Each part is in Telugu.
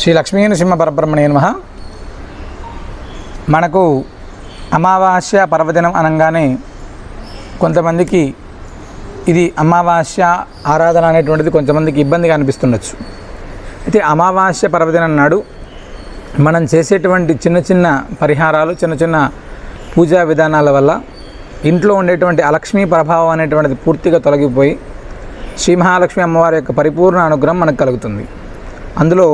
శ్రీ లక్ష్మీ నృసింహ పరబ్రహ్మణే నమ. మనకు అమావాస్య పర్వదినం అనగానే కొంతమందికి ఇది అమావాస్య ఆరాధన అనేటువంటిది కొంతమందికి ఇబ్బందిగా అనిపిస్తుండొచ్చు. అయితే అమావాస్య పర్వదినం నాడు మనం చేసేటువంటి చిన్న చిన్న పరిహారాలు చిన్న చిన్న పూజా విధానాల వల్ల ఇంట్లో ఉండేటువంటి అలక్ష్మీ ప్రభావం అనేటువంటిది పూర్తిగా తొలగిపోయి శ్రీ మహాలక్ష్మి అమ్మవారి యొక్క పరిపూర్ణ అనుగ్రహం మనకు కలుగుతుంది. అందులో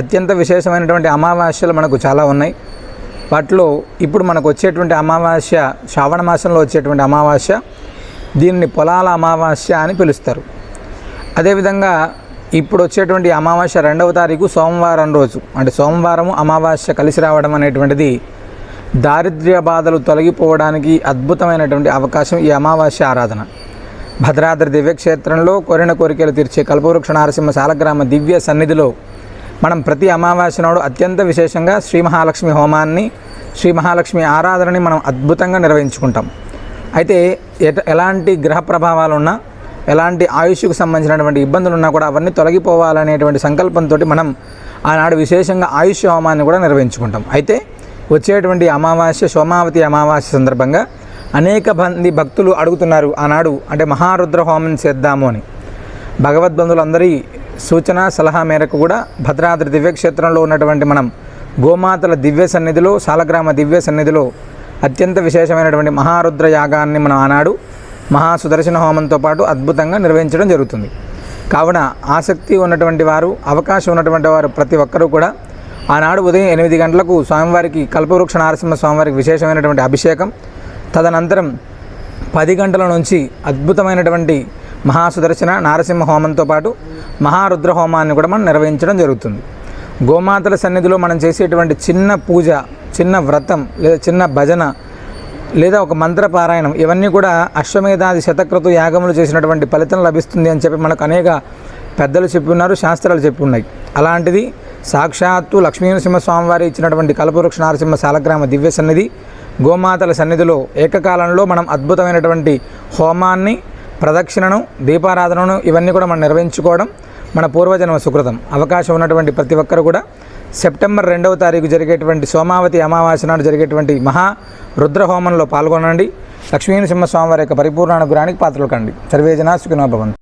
అత్యంత విశేషమైనటువంటి అమావాస్యలు మనకు చాలా ఉన్నాయి. వాటిలో ఇప్పుడు మనకు వచ్చేటువంటి అమావాస్య శ్రావణ మాసంలో వచ్చేటువంటి అమావాస్య దీనిని పొలాల అమావాస్య అని పిలుస్తారు. అదేవిధంగా ఇప్పుడు వచ్చేటువంటి అమావాస్య రెండవ తారీఖు సోమవారం రోజు అంటే సోమవారము అమావాస్య కలిసి రావడం అనేటువంటిది దారిద్ర్య బాధలు తొలగిపోవడానికి అద్భుతమైనటువంటి అవకాశం ఈ అమావాస్య ఆరాధన. భద్రాద్రి దివ్యక్షేత్రంలో కోరిన కోరికలు తీర్చే కల్పవృక్ష నారసింహ సాలగ్రామ దివ్య సన్నిధిలో మనం ప్రతి అమావాస్య నాడు అత్యంత విశేషంగా శ్రీ మహాలక్ష్మి హోమాన్ని శ్రీ మహాలక్ష్మి ఆరాధనని మనం అద్భుతంగా నిర్వహించుకుంటాం. అయితే ఎట ఎలాంటి గ్రహ ప్రభావాలు ఉన్నా ఎలాంటి ఆయుష్కు సంబంధించినటువంటి ఇబ్బందులు ఉన్నా కూడా అవన్నీ తొలగిపోవాలనేటువంటి సంకల్పంతో మనం ఆనాడు విశేషంగా ఆయుష్ హోమాన్ని కూడా నిర్వహించుకుంటాం. అయితే వచ్చేటువంటి అమావాస్య సోమావతి అమావాస్య సందర్భంగా అనేక మంది భక్తులు అడుగుతున్నారు ఆనాడు అంటే మహారుద్ర హోమం చేద్దాము అని. భగవద్బంధులందరి సూచన సలహా మేరకు కూడా భద్రాద్రి దివ్యక్షేత్రంలో ఉన్నటువంటి మనం గోమాతల దివ్య సన్నిధిలో సాలగ్రామ దివ్య సన్నిధిలో అత్యంత విశేషమైనటువంటి మహారుద్ర యాగాన్ని మనం ఆనాడు మహాసుదర్శన హోమంతో పాటు అద్భుతంగా నిర్వహించడం జరుగుతుంది. కావున ఆసక్తి ఉన్నటువంటి వారు అవకాశం ఉన్నటువంటి వారు ప్రతి ఒక్కరూ కూడా ఆనాడు ఉదయం ఎనిమిది గంటలకు స్వామివారికి కల్పవృక్ష నారసింహ స్వామివారికి విశేషమైనటువంటి అభిషేకం తదనంతరం పది గంటల నుంచి అద్భుతమైనటువంటి మహాసుదర్శన నారసింహ హోమంతో పాటు మహారుద్ర హోమాన్ని కూడా మనం నిర్వహించడం జరుగుతుంది. గోమాతల సన్నిధిలో మనం చేసేటువంటి చిన్న పూజ చిన్న వ్రతం లేదా చిన్న భజన లేదా ఒక మంత్ర పారాయణం ఇవన్నీ కూడా అశ్వమేధాది శతక్రతు యాగములు చేసినటువంటి ఫలితం లభిస్తుంది అని చెప్పి మనకు అనేక పెద్దలు చెప్పి ఉన్నారు శాస్త్రాలు చెప్పి ఉన్నాయి అలాంటిది సాక్షాత్తు లక్ష్మీనరసింహ స్వామివారి ఇచ్చినటువంటి కల్పవృక్ష నారసింహ శాలగ్రామ దివ్య సన్నిధి గోమాతల సన్నిధిలో ఏకకాలంలో మనం అద్భుతమైనటువంటి హోమాన్ని ప్రదక్షిణను దీపారాధనను ఇవన్నీ కూడా మనం నిర్వహించుకోవడం మన పూర్వజన్మ సుకృతం. అవకాశం ఉన్నటువంటి ప్రతి ఒక్కరు కూడా సెప్టెంబర్ రెండవ తారీఖు జరిగేటువంటి సోమావతి అమావాస్య నాడు జరిగేటువంటి మహా రుద్రహోమంలో పాల్గొనండి. పాల్గొనండి లక్ష్మీనరసింహ స్వామివారి యొక్క పరిపూర్ణ అనుగ్రహానికి పాత్రలు కండి. సర్వేజనా సుఖినోభవంతు